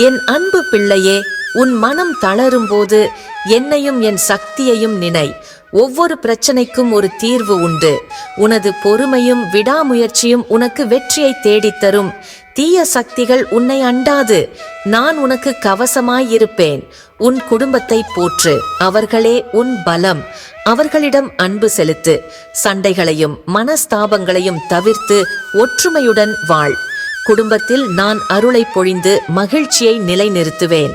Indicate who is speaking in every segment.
Speaker 1: என் அன்பு பிள்ளையே உன் மனம் தளரும்போது என்னையும் என் சக்தியையும் நினை. ஒவ்வொரு பிரச்சனைக்கும் ஒரு தீர்வு உண்டு. உனது பொறுமையும் விடாமுயற்சியும் உனக்கு வெற்றியை தேடித்தரும் தீய சக்திகள் உன்னை அண்டாது. நான் உனக்கு கவசமாயிருப்பேன் உன் குடும்பத்தை போற்று. அவர்களே உன் பலம். அவர்களிடம் அன்பு செலுத்து. சண்டைகளையும் மனஸ்தாபங்களையும் தவிர்த்து ஒற்றுமையுடன் வாழ். குடும்பத்தில் நான் அருளை பொழிந்து மகிழ்ச்சியை நிலைநிறுத்துவேன்.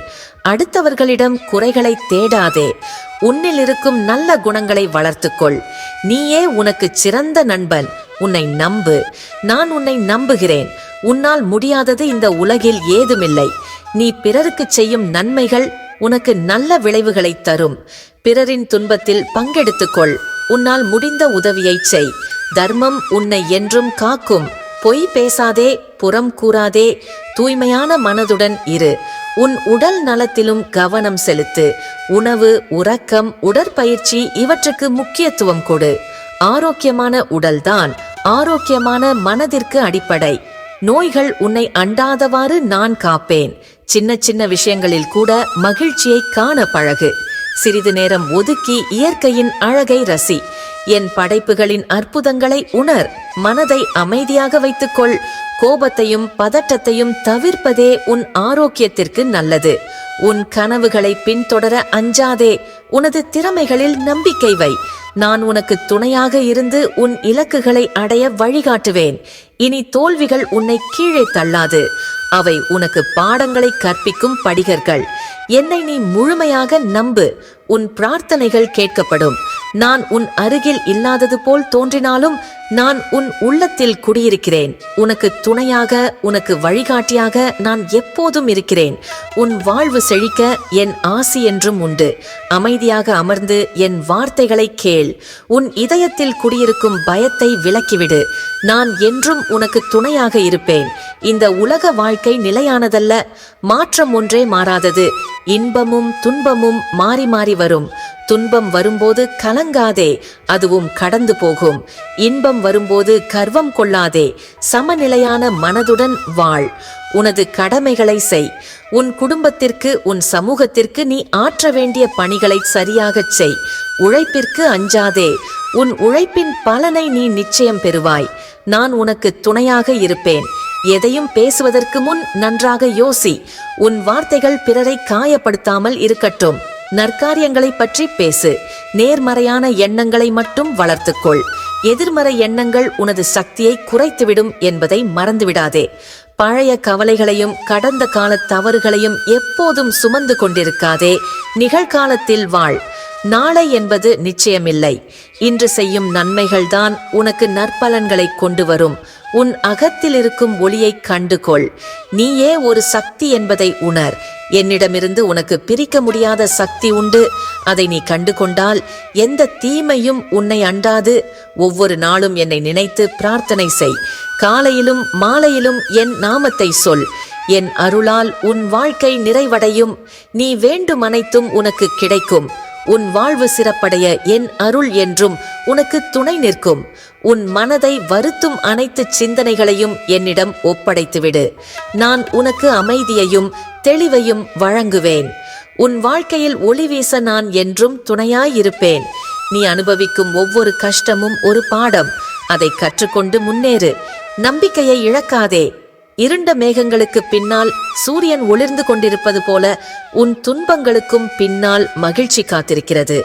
Speaker 1: அடுத்தவர்களிடம் குறைகளை தேடாதே. உன்னில் இருக்கும் நல்ல குணங்களை வளர்த்துக்கொள். நீயே உனக்கு சிறந்த நண்பன். உன்னை நம்பு. நான் உன்னை நம்புகிறேன். உன்னால் முடியாதது இந்த உலகில் ஏதுமில்லை. நீ பிறருக்கு செய்யும் நன்மைகள் உனக்கு நல்ல விளைவுகளை தரும். பிறரின் துன்பத்தில் பங்கெடுத்துக்கொள். உன்னால் முடிந்த உதவியைச் செய். தர்மம் உன்னை என்றும் காக்கும். பொய் பேசாதே புறம் கூறாதே தூய்மையான மனதுடன் இரு. உன் உடல் நலத்திலும் கவனம் செலுத்து. உணவு உறக்கம் உடற்பயிற்சி இவற்றுக்கு முக்கியத்துவம் கொடு. ஆரோக்கியமான உடல்தான் ஆரோக்கியமான மனதிற்கு அடிப்படை. நோய்கள் உன்னை அண்டாதவாறு நான் காப்பேன். சின்ன சின்ன விஷயங்களில் கூட மகிழ்ச்சியை காண பழகு. சிறிது நேரம் ஒதுக்கி இயற்கையின் அழகை ரசி. என் படைப்புகளின் அற்புதங்களை உணர் மனதை அமைதியாக வைத்துக்கொள். கோபத்தையும் பதட்டத்தையும் தவிர்ப்பதே உன் ஆரோக்கியத்திற்கு நல்லது. உன் கனவுகளை பின்தொடர அஞ்சாதே உனது திறமைகளில் நம்பிக்கை வை. நான் உனக்கு துணையாக இருந்து உன் இலக்குகளை அடைய வழிகாட்டுவேன். இனி தோல்விகள் உன்னை கீழே தள்ளாது. அவை உனக்கு பாடங்களை கற்பிக்கும் படிகர்கள். என்னை நீ முழுமையாக நம்பு. உன் பிரார்த்தனைகள் கேட்கப்படும். நான் உன் அருகில் இல்லாதது போல் தோன்றினாலும் நான் உன் உள்ளத்தில் குடியிருக்கிறேன். உனக்கு துணையாக உனக்கு வழிகாட்டியாக நான் எப்போதும் இருக்கிறேன். உன் வாழ்வு செழிக்க என் ஆசி என்றும் உண்டு. அமைதியாக அமர்ந்து என் வார்த்தைகளை கேள். உன் இதயத்தில் குடியிருக்கும் பயத்தை விலக்கிவிடு. நான் என்றும் உனக்கு துணையாக இருப்பேன். இந்த உலக வாழ்க்கை நிலையானதல்ல. மாற்றம் ஒன்றே மாறாதது. இன்பமும் துன்பமும் மாறி மாறி வரும். துன்பம் வரும்போது கலங்காதே அதுவும் கடந்து போகும். இன்பம் வரும்போது கர்வம் கொள்ளாதே சமநிலையான மனதுடன் வாழ். உனது கடமைகளை செய். உன் குடும்பத்திற்கு உன் சமூகத்திற்கு நீ ஆற்ற வேண்டிய பணிகளை சரியாகச் செய். உழைப்பிற்கு அஞ்சாதே உன் உழைப்பின் பலனை நீ நிச்சயம் பெறுவாய். நான் உனக்கு துணையாக இருப்பேன். எதையும் பேசுவதற்கு முன் நன்றாக யோசி. உன் வார்த்தைகள் பிறரை காயப்படுத்தாமல் இருக்கட்டும். நற்காரியங்களை பற்றி பேசு. நேர்மறையான எண்ணங்களை மட்டும் வளர்த்துக்கொள். எதிர்மறை எண்ணங்கள் உனது சக்தியை குறைத்துவிடும் என்பதை மறந்துவிடாதே. பழைய கவலைகளையும் கடந்த கால தவறுகளையும் எப்போதும் சுமந்து கொண்டிருக்காதே. நிகழ்காலத்தில் வாழ். நாளை என்பது நிச்சயமில்லை. இன்று செய்யும் நன்மைகள்தான் உனக்கு நற்பலன்களை கொண்டு வரும். உன் அகத்தில் இருக்கும் ஒளியை கண்டுகொள். நீயே ஒரு சக்தி என்பதை உணர். என்னிடமிருந்து உனக்கு பிரிக்க முடியாத சக்தி உண்டு. அதை நீ கண்டு கொண்டால் எந்த தீமையும் உன்னை அண்டாது. ஒவ்வொரு நாளும் என்னை நினைத்து பிரார்த்தனை செய். காலையிலும் மாலையிலும் என் நாமத்தை சொல். என் அருளால் உன் வாழ்க்கை நிறைவடையும். நீ வேண்டும் அனைத்தும் உனக்கு கிடைக்கும். உன் வாழ்வு சிறப்படைய என் அருள் என்றும் உனக்கு துணை நிற்கும். உன் மனதை வருத்தும் அனைத்து சிந்தனைகளையும் என்னிடம் ஒப்படைத்துவிடு. நான் உனக்கு அமைதியையும் தெளிவையும் வழங்குவேன். உன் வாழ்க்கையில் ஒளி வீச நான் என்றும் துணையாயிருப்பேன். நீ அனுபவிக்கும் ஒவ்வொரு கஷ்டமும் ஒரு பாடம். அதை கற்றுக்கொண்டு முன்னேறு. நம்பிக்கையை இழக்காதே. இருண்ட மேகங்களுக்கு பின்னால் சூரியன் ஒளிர்ந்து கொண்டிருப்பது போல உன் துன்பங்களுக்கும் பின்னால் மகிழ்ச்சி காத்திருக்கிறது.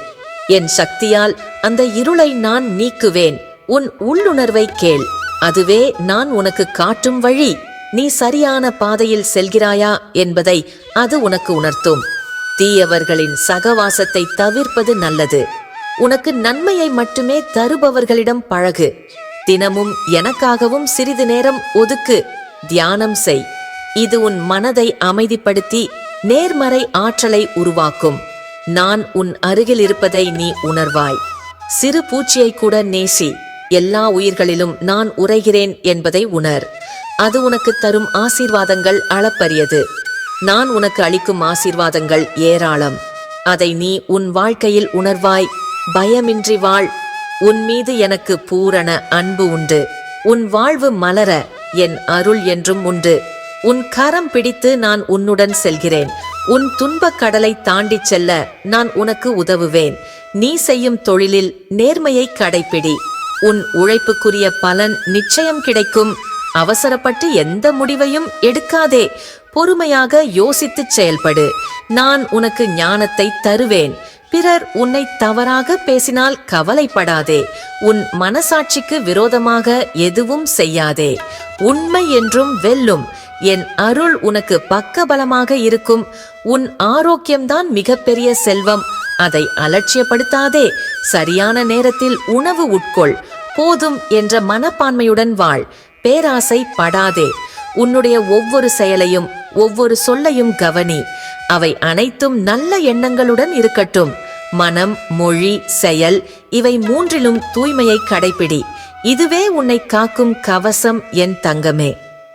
Speaker 1: என் சக்தியால் அந்த இருளை நான் நீக்குவேன். உன் உள்ளுணர்வை கேள். அதுவே நான் உனக்கு காட்டும் வழி. நீ சரியான பாதையில் செல்கிறாயா என்பதை அது உனக்கு உணர்த்தும். தீயவர்களின் சகவாசத்தை தவிர்ப்பது நல்லது. உனக்கு நன்மையை மட்டுமே தருபவர்களிடம் பழகு. தினமும் எனக்காகவும் சிறிது நேரம் ஒதுக்கு. தியானம் செய். இது உன் மனதை அமைதிப்படுத்தி நேர்மறை ஆற்றலை உருவாக்கும். நான் உன் அருகில் இருப்பதை நீ உணர்வாய். சிறு பூச்சியை கூட நேசி. எல்லா உயிர்களிலும் நான் உரைகிறேன் என்பதை உணர். அது உனக்கு தரும் ஆசீர்வாதங்கள் அளப்பரியது. நான் உனக்கு அளிக்கும் ஆசீர்வாதங்கள் ஏராளம். அதை நீ உன் வாழ்க்கையில் உணர்வாய். பயமின்றி வாழ். உன் மீது எனக்கு பூரண அன்பு உண்டு. உன் வாழ்வு மலர. என் அருள் என்றும் உண்டு. உன் கரம் பிடித்து நான் உன்னுடன் செல்கிறேன். உன் துன்பக் கடலை தாண்டிச் செல்ல நான் உனக்கு உதவுவேன். நீ செய்யும் தொழிலில் நேர்மையை கடைப்பிடி. உன் உழைப்புக்குரிய பலன் நிச்சயம் கிடைக்கும். அவசரப்பட்டு எந்த முடிவையும் எடுக்காதே. பொறுமையாக யோசித்துச் செயல்படு. நான் உனக்கு ஞானத்தை தருவேன். பிறர் உன்னை தவறாக பேசினால் கவலைப்படாதே. உன் மனசாட்சிக்கு விரோதமாக எதுவும் செய்யாதே. உண்மை என்றும் வெல்லும். என் அருள் உனக்கு பக்கபலமாக இருக்கும். உன் ஆரோக்கியம்தான் மிகப்பெரிய செல்வம். அதை அலட்சியப்படுத்தாதே. சரியான நேரத்தில் உணவு உட்கொள். போதும் என்ற மனப்பான்மையுடன் வாழ். பேராசை படாதே உன்னுடைய ஒவ்வொரு செயலையும் ஒவ்வொரு சொல்லையும் கவனி. அவை அனைத்தும் நல்ல எண்ணங்களுடன் இருக்கட்டும். மனம் மொழி செயல் இவை மூன்றிலும் தூய்மையை கடைப்பிடி. இதுவே உன்னை காக்கும் கவசம் என் தங்கமே.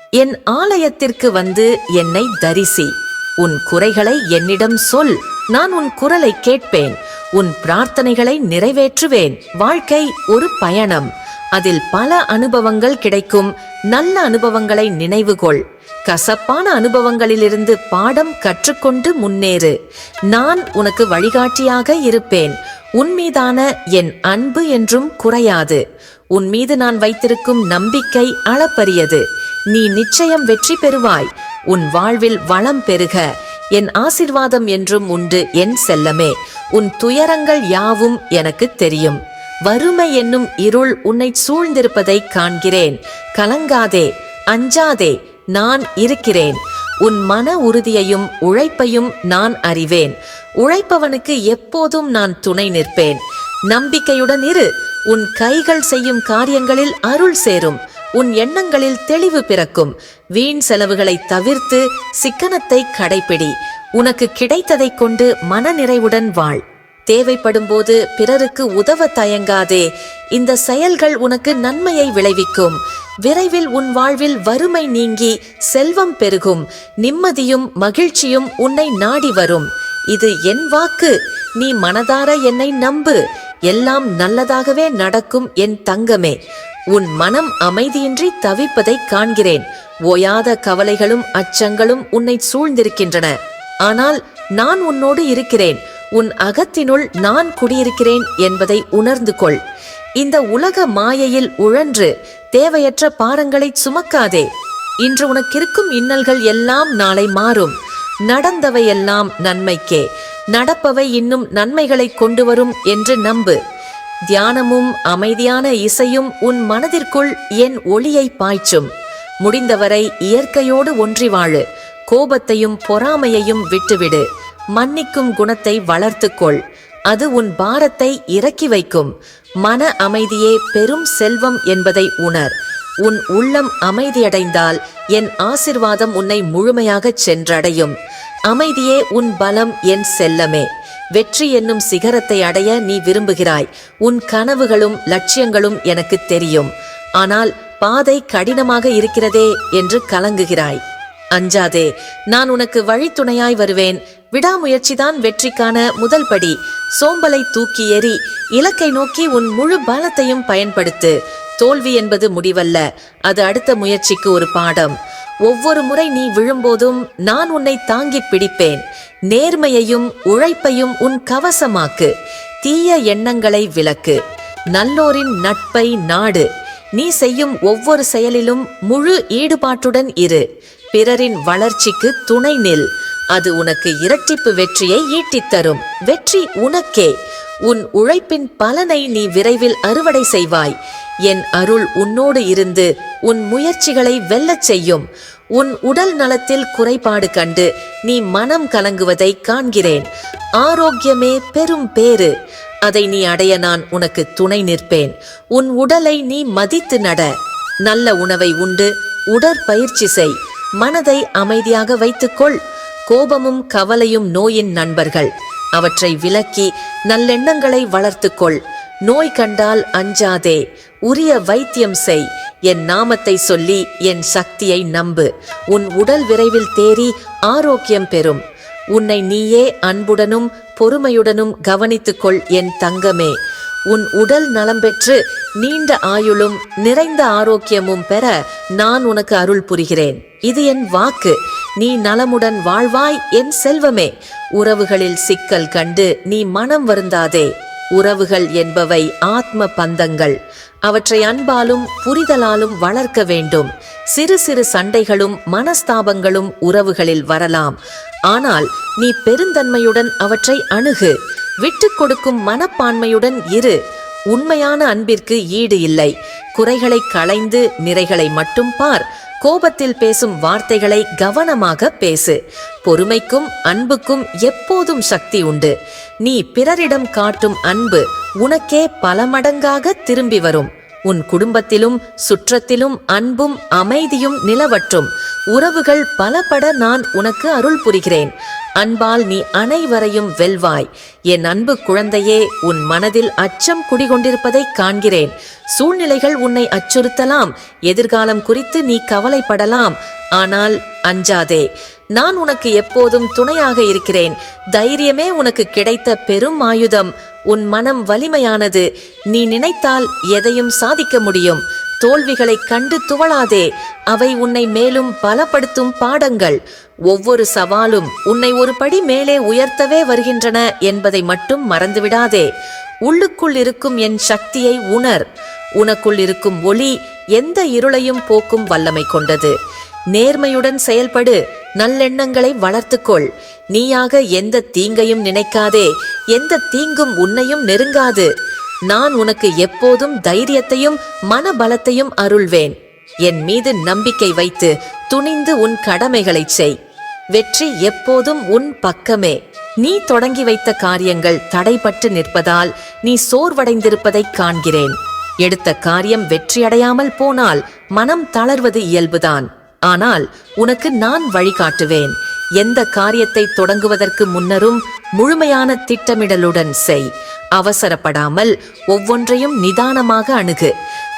Speaker 1: என் ஆலயத்திற்கு வந்து என்னை தரிசி. உன் குறைகளை என்னிடம் சொல். நான் உன் குரலை கேட்பேன். உன் பிரார்த்தனைகளை நிறைவேற்றுவேன். வாழ்க்கை ஒரு பயணம். அதில் பல அனுபவங்கள் கிடைக்கும். நல்ல அனுபவங்களை நினைவுகொள். கசப்பான அனுபவங்களிலிருந்து பாடம் கற்றுக்கொண்டு முன்னேறு. நான் உனக்கு வழிகாட்டியாக இருப்பேன். உன் மீதான என் அன்பு என்றும் குறையாது. உன் மீது நான் வைத்திருக்கும் நம்பிக்கை அளப்பரியது. நீ நிச்சயம் வெற்றி பெறுவாய். உன் வாழ்வில் வளம் பெருக. என் ஆசிர்வாதம் என்றும் உண்டு என் செல்லமே. உன் துயரங்கள் யாவும் எனக்கு தெரியும். வறுமை என்னும் இருள் உன்னை சூழ்ந்திருப்பதை காண்கிறேன். கலங்காதே அஞ்சாதே நான் இருக்கிறேன். உன் மன உறுதியையும் உழைப்பையும் நான் அறிவேன். உழைப்பவனுக்கு எப்போதும் நான் துணை நிற்பேன். நம்பிக்கையுடன் இரு. உன் கைகள் செய்யும் காரியங்களில் அருள் சேரும். உன் எண்ணங்களில் தெளிவு பிறக்கும். வீண் செலவுகளை தவிர்த்து சிக்கனத்தை கடைப்பிடி உனக்கு கிடைத்ததைக் கொண்டு மனநிறைவுடன் வாழ். தேவைப்படும் போது பிறருக்கு உதவ தயங்காதே. இந்த செயல்கள் உனக்கு நன்மையை விளைவிக்கும். விரைவில் உன் வாழ்வில் வறுமை நீங்கி செல்வம் பெருகும். நிம்மதியும் மகிழ்ச்சியும் உன்னை நாடி வரும். இது என் வாக்கு. நீ மனதார என்னை நம்பு. எல்லாம் நல்லதாகவே நடக்கும் என் தங்கமே. உன் மனம் அமைதியின்றி தவிப்பதை காண்கிறேன். ஓயாத கவலைகளும் அச்சங்களும் உன்னை சூழ்ந்திருக்கின்றன. ஆனால் நான் உன்னோடு இருக்கிறேன். உன் அகத்தினுள் நான் குடியிருக்கிறேன் என்பதை உணர்ந்து கொள். இந்த உலக மாயையில் உழன்று தேவையற்ற பாரங்களை சுமக்காதே. இன்று உனக்கிருக்கும் இன்னல்கள் எல்லாம் நாளை மாறும். நடந்தவையெல்லாம் நன்மைக்கே. நடப்பவை இன்னும் நன்மைகளை கொண்டு வரும் என்று நம்பு. தியானமும் அமைதியான இசையும் உன் மனதிற்குள் என் ஒளியை பாய்ச்சும். முடிந்தவரை இயற்கையோடு ஒன்றி வாழு. கோபத்தையும் பொறாமையையும் விட்டுவிடு. மன்னிக்கும் குணத்தை வளர்த்துக்கொள். அது உன் பாரத்தை இறக்கி வைக்கும். மன அமைதியே பெரும் செல்வம் என்பதை உணர். உன் உள்ளம் அமைதியடைந்தால் என் ஆசிர்வாதம் உன்னை முழுமையாக சென்றடையும். அமைதியே உன் பலம் என் செல்லமே. வெற்றி என்னும் சிகரத்தை அடைய நீ விரும்புகிறாய். உன் கனவுகளும் லட்சியங்களும் எனக்கு தெரியும். ஆனால் பாதை கடினமாக இருக்கிறதே என்று கலங்குகிறாய். அஞ்சாதே நான் உனக்கு வழித்துணையாய் வருவேன். விடாமுயற்சிதான் வெற்றிக்கான முதல் படி. சோம்பலை தூக்கி எறி இலக்கை நோக்கி உன் முழு பலத்தையும் பயன்படுத்து. தோல்வி என்பது முடிவல்ல அது அடுத்த முயற்சிக்கு ஒரு பாடம். ஒவ்வொரு முறை நீ விழும்போதும் நான் உன்னை தாங்கி பிடிப்பேன். நேர்மையையும் உழைப்பையும் உன் கவசமாக்கு. தீய எண்ணங்களை விலக்கு நல்லோரின் நட்பை நாடு. நீ செய்யும் ஒவ்வொரு செயலிலும் முழு ஈடுபாட்டுடன் இரு. பிறரின் வளர்ச்சிக்கு துணை நில். அது உனக்கு இரட்டிப்பு வெற்றியை ஈட்டித் தரும். வெற்றி உனக்கே. உன் உழைப்பின் பலனை நீ விரைவில் அறுவடை செய்வாய். என் அருள் உன்னோடு இருந்து உன் முயற்சிகளை வெல்லச் செய்யும். உன் உடல் நலத்தில் குறைபாடு கண்டு நீ மனம் கலங்குவதை காண்கிறேன். ஆரோக்கியமே பெரும் பேறு. அதை நீ அடைய நான் உனக்கு துணை நிற்பேன். உன் உடலை நீ மதித்து நட. நல்ல உணவை உண்டு. உடற்பயிற்சி செய். மனதை அமைதியாக வைத்துக்கொள். கோபமும் கவலையும் நோயின் நண்பர்கள். அவற்றை விலக்கி நல்லெண்ணங்களை வளர்த்துக்கொள். நோய் கண்டால் அஞ்சாதே. உரிய வைத்தியம் செய். என் நாமத்தை சொல்லி என் சக்தியை நம்பு. உன் உடல் விரைவில் தேறி ஆரோக்கியம் பெறும். உன்னை நீயே அன்புடனும் பொறுமையுடனும் கவனித்துக்கொள் என் தங்கமே. உன் உடல் நலம் பெற்று நீண்ட ஆயுளும் நிறைந்த ஆரோக்கியமும் பெற நான் உனக்கு அருள் புரிகிறேன். இது என் வாக்கு. நீ நலமுடன் வாழ்வாய் என் செல்வமே. உறவுகளில் சிக்கல் கண்டு நீ மனம் வருந்தாதே. உறவுகள் என்பவை ஆத்ம பந்தங்கள். அவற்றை அன்பாலும் புரிதலாலும் வளர்க்க வேண்டும். சிறு சிறு சண்டைகளும் மனஸ்தாபங்களும் உறவுகளில் வரலாம். ஆனால் நீ பெருந்தன்மையுடன் அவற்றை அணுகு. விட்டுக் கொடுக்கும் மனப்பான்மையுடன் இரு. உண்மையான அன்பிற்கு ஈடு இல்லை. குறைகளை களைந்து நிறைகளை மட்டும் பார். கோபத்தில் பேசும் வார்த்தைகளை கவனமாக பேசு. பொறுமைக்கும் அன்புக்கும் எப்போதும் சக்தி உண்டு. நீ பிறரிடம் காட்டும் அன்பு உனக்கே பல மடங்காக திரும்பி வரும். உன் குடும்பத்திலும் சுற்றத்திலும் அன்பும் அமைதியும் நிலவற்றும். உறவுகள் பலபட நான் உனக்கு அருள் புரிகிறேன். அன்பால் நீ அனைவரையும் வெல்வாய். என் அன்பு குழந்தையே உன் மனதில் அச்சம் குடிகொண்டிருப்பதை காண்கிறேன். சூழ்நிலைகள் உன்னை அச்சுறுத்தலாம். எதிர்காலம் குறித்து நீ கவலைப்படலாம். ஆனால் அஞ்சாதே நான் உனக்கு எப்போதும் துணையாக இருக்கிறேன். தைரியமே உனக்கு கிடைத்த பெரும் ஆயுதம். உன் மனம் வலிமையானது. நீ நினைத்தால் எதையும் சாதிக்க முடியும். தோல்விகளைக் கண்டு துவளாதே. அவை உன்னை மேலும் பலப்படுத்தும் பாடங்கள். ஒவ்வொரு சவாலும் உன்னை ஒரு படி மேலே உயர்த்தவே வருகின்றன என்பதை மட்டும் மறந்துவிடாதே. உள்ளுக்குள் இருக்கும் என் சக்தியை உணர். உனக்குள் இருக்கும் ஒளி எந்த இருளையும் போக்கும் வல்லமை கொண்டது. நேர்மையுடன் செயல்படு. நல்லெண்ணங்களை வளர்த்துக்கொள். நீயாக எந்த தீங்கையும் நினைக்காதே. எந்த தீங்கும் உன்னையும் நெருங்காது. நான் உனக்கு எப்போதும் தைரியத்தையும் மனபலத்தையும் அருள்வேன். என் மீது நம்பிக்கை வைத்து துணிந்து உன் கடமைகளைச் செய். வெற்றி எப்போதும் உன் பக்கமே. நீ தொடங்கி வைத்த காரியங்கள் தடைபட்டு நிற்பதால் நீ சோர்வடைந்திருப்பதைக் காண்கிறேன். எடுத்த காரியம் வெற்றியடையாமல் போனால் மனம் தளர்வது இயல்புதான். ஆனால் உனக்கு நான் வழிகாட்டுவேன். எந்த காரியத்தை தொடங்குவதற்கு முன்னரும் முழுமையான திட்டமிடலுடன் செய். அவசரப்படாமல் ஒவ்வொன்றையும் நிதானமாக அணுகு.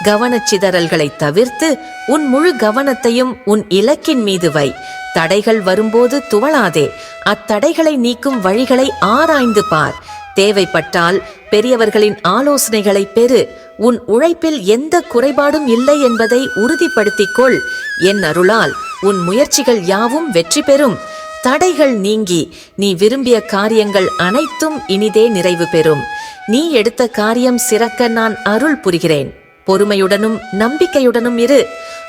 Speaker 1: கவனச்சிதறல்களை தவிர்த்து உன் முழு கவனத்தையும் உன் இலக்கின் மீது வை. தடைகள் வரும்போது துவளாதே. அத்தடைகளை நீக்கும் வழிகளை ஆராய்ந்து பார். தேவைப்பட்டால் பெரியவர்களின் ஆலோசனைகளை பெறு. உன் உழைப்பில் எந்த குறைபாடும் இல்லை என்பதை உறுதிப்படுத்திக் கொள் என் அருளால் உன் முயற்சிகள் யாவும் வெற்றி பெறும். தடைகள் நீங்கி நீ விரும்பிய காரியங்கள் அனைத்தும் இனிதே நிறைவு பெறும். நீ எடுத்த காரியம் சிறக்க நான் அருள் புரிகிறேன். பொறுமையுடனும் நம்பிக்கையுடனும் இரு.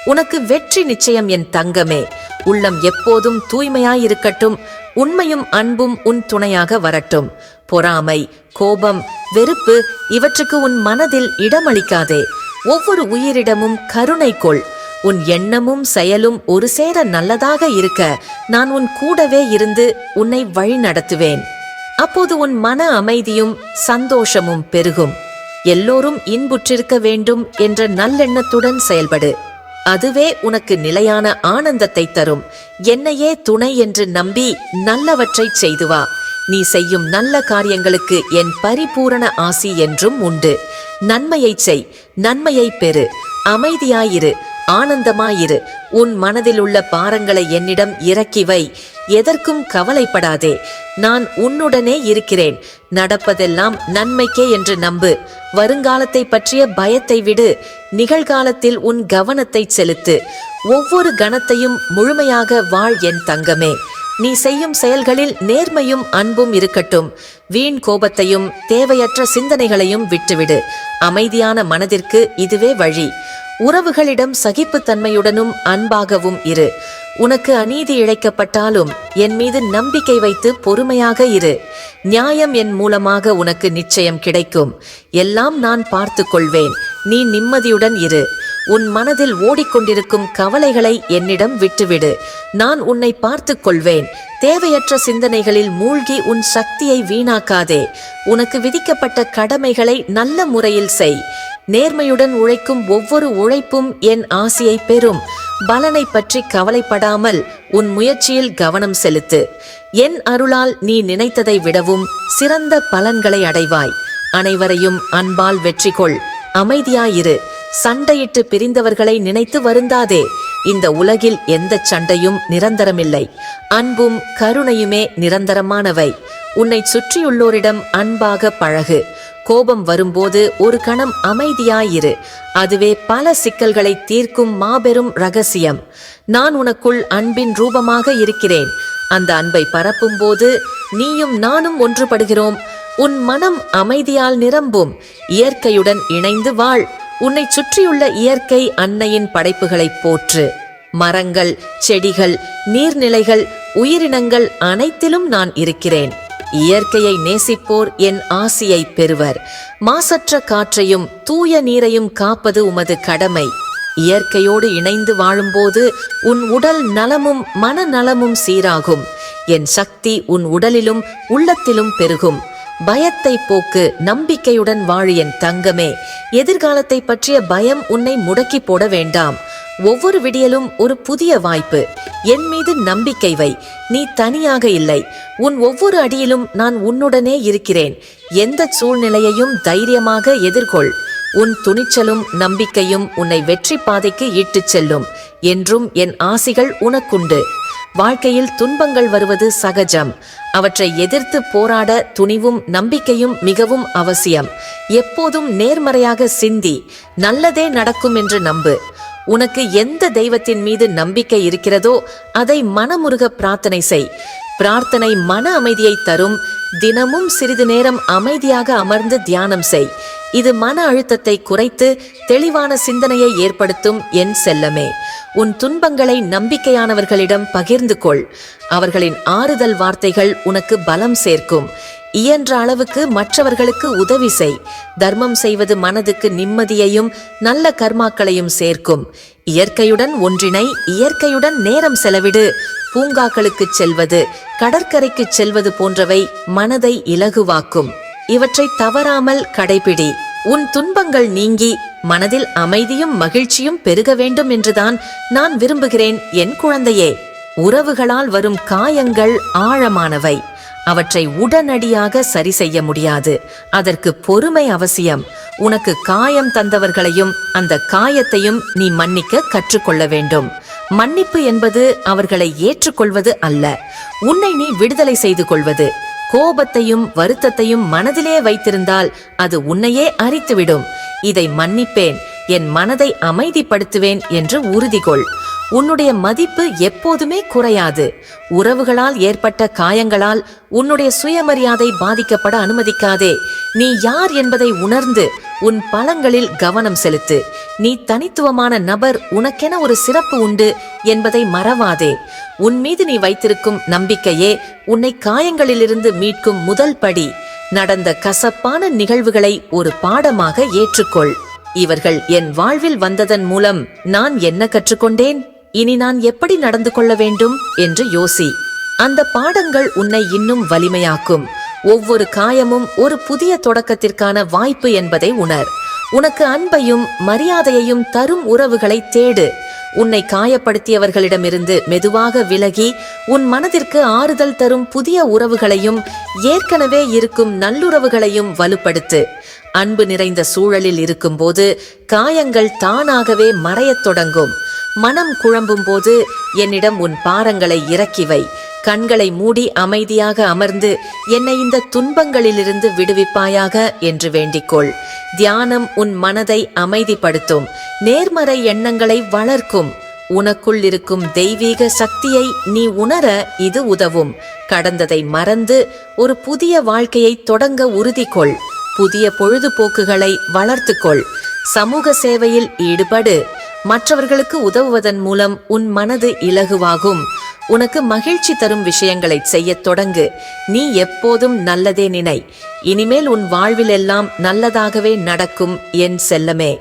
Speaker 1: உனக்கு வெற்றி நிச்சயம் என் தங்கமே. உள்ளம் எப்போதும் தூய்மையாயிருக்கட்டும். உண்மையும் அன்பும் உன் துணையாக வரட்டும். பொறாமை கோபம் வெறுப்பு இவற்றுக்கு உன் மனதில் இடமளிக்காதே. ஒவ்வொரு உயிரிடமும் கருணை கொள். உன் எண்ணமும் செயலும் ஒரு சேர நல்லதாக இருக்க நான் உன் கூடவே இருந்து உன்னை வழி நடத்துவேன் அப்போது உன் மன அமைதியும் சந்தோஷமும் பெருகும். எல்லோரும் இன்புற்றிருக்க வேண்டும் என்ற நல்லெண்ணத்துடன் செயல்படு. அதுவே உனக்கு நிலையான ஆனந்தத்தை தரும். என்னையே துணை என்று நம்பி நல்லவற்றைச் செய்து வா நீ செய்யும் நல்ல காரியங்களுக்கு என் பரிபூரண ஆசி என்றும் உண்டு. நன்மையைச் செய். நன்மையைப் பெறு. அமைதியாயிரு. ஆனந்தமாயிரு. உன் மனதில் உள்ள பாரங்களை என்னிடம் இறக்கி வை. எதற்கும் கவலைப்படாதே. நான் உன்னுடனே இருக்கிறேன். நடப்பதெல்லாம் நன்மைக்கே என்று நம்பு. வருங்காலத்தை பற்றிய பயத்தை விடு. நிகழ்காலத்தில் உன் கவனத்தை செலுத்து. ஒவ்வொரு கணத்தையும் முழுமையாக வாழ் என் தங்கமே. நீ செய்யும் செயல்களில் நேர்மையும் அன்பும் இருக்கட்டும். வீண் கோபத்தையும் தேவையற்ற சிந்தனைகளையும் விட்டுவிடு. அமைதியான மனதிற்கு இதுவே வழி. உறவுகளிடம் சகிப்புத்தன்மையுடனும் அன்பாகவும் இரு. உனக்கு அநீதி இழைக்கப்பட்டாலும் என் மீது நம்பிக்கை வைத்து பொறுமையாக இரு. நியாயம் என் மூலமாக உனக்கு நிச்சயம் கிடைக்கும். எல்லாம் நான் பார்த்து கொள்வேன் நீ நிம்மதியுடன் இரு. உன் மனதில் ஓடிக்கொண்டிருக்கும் கவலைகளை என்னிடம் விட்டுவிடு. நான் உன்னை பார்த்துக் கொள்வேன். தேவையற்ற சிந்தனைகளில் மூழ்கி உன் சக்தியை வீணாக்காதே. உனக்கு விதிக்கப்பட்ட கடமைகளை நல்ல முறையில் செய். நேர்மையுடன் உழைக்கும் ஒவ்வொரு உழைப்பும் என் ஆசியை பெறும். பலனை பற்றி கவலைப்படாமல் உன் முயற்சியில் கவனம் செலுத்து. என் அருளால் நீ நினைத்ததை விடவும் சிறந்த பலன்களை அடைவாய். அனைவரையும் அன்பால் வெற்றி கொள் அமைதியாயிரு. சண்டையிட்டு பிரிந்தவர்களை நினைத்து வருந்தாதே. இந்த உலகில் எந்த சண்டையும் நிரந்தரமில்லை. அன்பும் கருணையுமே நிரந்தரமானவை. உன்னை சுற்றியுள்ளோரிடம் அன்பாக பழகு. கோபம் வரும்போது ஒரு கணம் அமைதியாயிரு. அதுவே பல சிக்கல்களை தீர்க்கும் மாபெரும் ரகசியம். நான் உனக்குள் அன்பின் ரூபமாக இருக்கிறேன். அந்த அன்பை பரப்பும்போது நீயும் நானும் ஒன்றுபடுகிறோம். உன் மனம் அமைதியால் நிரம்பும். இயற்கையுடன் இணைந்து வாழ். உன்னை சுற்றியுள்ள இயற்கை அன்னையின் படைப்புகளைப் போற்று. மரங்கள் செடிகள் நீர்நிலைகள் உயிரினங்கள் அனைத்திலும் நான் இருக்கிறேன். இயற்கையை நேசிப்போர் என் ஆசியை பெறுவர். மாசற்ற காற்றையும் தூய நீரையும் காப்பது உமது கடமை. இயற்கையோடு இணைந்து வாழும்போது உன் உடல் நலமும் மனநலமும் சீராகும். என் சக்தி உன் உடலிலும் உள்ளத்திலும் பெருகும். பயத்தை போக்கு நம்பிக்கையுடன் வாழு என் தங்கமே. எதிர்காலத்தை பற்றிய பயம் உன்னை முடக்கி போட வேண்டாம். ஒவ்வொரு விடியலும் ஒரு புதிய வாய்ப்பு. என் மீது நம்பிக்கை வை. நீ தனியாக இல்லை. உன் ஒவ்வொரு அடியிலும் நான் உன்னுடனே இருக்கிறேன். எந்த சூழ்நிலையையும் தைரியமாக எதிர்கொள். உன் துணிச்சலும் நம்பிக்கையும் உன்னை வெற்றி பாதைக்கு இட்டுச் செல்லும். என்றும் என் ஆசிகள் உனக்குண்டு. வாழ்க்கையில் துன்பங்கள் வருவது சகஜம். அவற்றை எதிர்த்து போராட துணிவும் நம்பிக்கையும் மிகவும் அவசியம். எப்போதும் நேர்மறையாக சிந்தி நல்லதே நடக்கும் என்று நம்பு. உனக்கு எந்த தெய்வத்தின் மீது நம்பிக்கை இருக்கிறதோ அதை மனமுருக பிரார்த்தனை செய். பிரார்த்தனை மன அமைதியை தரும். தினமும் சிறிது நேரம் அமைதியாக அமர்ந்து தியானம் செய். இது மன அழுத்தத்தை குறைத்து தெளிவான சிந்தனையை ஏற்படுத்தும் என் செல்லமே. உன் துன்பங்களை நம்பிக்கையானவர்களிடம் பகிர்ந்து கொள். அவர்களின் ஆறுதல் வார்த்தைகள் உனக்கு பலம் சேர்க்கும். இயன்ற அளவுக்கு மற்றவர்களுக்கு உதவி செய். தர்மம் செய்வது மனதுக்கு நிம்மதியையும் நல்ல கர்மாக்களையும் சேர்க்கும். இயற்கையுடன் ஒன்றினை இயற்கையுடன் நேரம் செலவிடு. பூங்காக்களுக்கு செல்வது கடற்கரைக்கு செல்வது போன்றவை மனதை இலகுவாக்கும். இவற்றை தவறாமல் கடைபிடி. உன் துன்பங்கள் நீங்கி மனதில் அமைதியும் மகிழ்ச்சியும் பெருக வேண்டும் என்றுதான் நான் விரும்புகிறேன் என் குழந்தையே. உறவுகளால் வரும் காயங்கள் ஆழமானவை. அவற்றை உடனடியாக சரி செய்ய முடியாது. அதற்கு பொறுமை அவசியம். உனக்கு காயம் தந்தவர்களையும் அந்த காயத்தையும் நீ மன்னிக்க கற்றுக்கொள்ள வேண்டும். மன்னிப்பு என்பது அவர்களை ஏற்றுக்கொள்வது அல்ல. உன்னை நீ விடுதலை செய்து கொள்வது. கோபத்தையும் வருத்தத்தையும் மனதிலே வைத்திருந்தால் அது உன்னையே அரித்துவிடும். இதை மன்னிப்பேன். என் மனதை அமைதிப்படுத்துவேன் என்று உறுதிகொள். உன்னுடைய மதிப்பு எப்போதுமே குறையாது. உறவுகளால் ஏற்பட்ட காயங்களால் உன்னுடைய சுயமரியாதை பாதிக்கப்பட அனுமதிக்காதே. நீ யார் என்பதை உணர்ந்து உன் பலங்களில் கவனம் செலுத்து. நீ தனித்துவமான நபர் உனக்கென ஒரு சிறப்பு உண்டு என்பதை மறவாதே. உன் மீது நீ வைத்திருக்கும் நம்பிக்கையே உன்னை காயங்களிலிருந்து மீட்கும் முதல் படி. நடந்த கசப்பான நிகழ்வுகளை ஒரு பாடமாக ஏற்றுக்கொள். இவர்கள் என் வாழ்வில் வந்ததன் மூலம் நான் என்ன கற்றுக்கொண்டேன்? இனி நான் எப்படி நடந்து கொள்ள வேண்டும்? என்று யோசி. அந்த பாடங்கள் உன்னை இன்னும் வலிமையாக்கும். ஒவ்வொரு காயமும் ஒரு புதிய தொடக்கத்திற்கான வாய்ப்பு என்பதை உணர். உனக்கு அன்பையும் மரியாதையையும் தரும் உறவுகளை தேடு. உன்னை காயப்படுத்தியவர்களிடமிருந்து மெதுவாக விலகி உன் மனதிற்கு ஆறுதல் தரும் புதிய உறவுகளையும் ஏற்கனவே இருக்கும் நல்லுறவுகளையும் வலுப்படுத்து. அன்பு நிறைந்த சூழலில் இருக்கும்போது காயங்கள் தானாகவே மறையத் தொடங்கும். மனம் குழம்பும் போது என்னிடம் உன் பாரங்களை இறக்கி வை. கண்களை மூடி அமைதியாக அமர்ந்து என்னை இந்த துன்பங்களிலிருந்து விடுவிப்பாயாக என்று வேண்டிக்கொள். தியானம் உன் மனதை அமைதிப்படுத்தும். நேர்மறை எண்ணங்களை வளர்க்கும். உனக்குள் இருக்கும் தெய்வீக சக்தியை நீ உணர இது உதவும். கடந்ததை மறந்து ஒரு புதிய வாழ்க்கையை தொடங்க உறுதி கொள் புதிய பொழுதுபோக்குகளை வளர்த்துக்கொள். சமூக சேவையில் ஈடுபடு. மற்றவர்களுக்கு உதவுவதன் மூலம் உன் மனது இலகுவாகும். உனக்கு மகிழ்ச்சி தரும் விஷயங்களை செய்யத் தொடங்கு. நீ எப்போதும் நல்லதே நினை. இனிமேல் உன் வாழ்வில் எல்லாம் நல்லதாகவே நடக்கும் என் செல்லமே.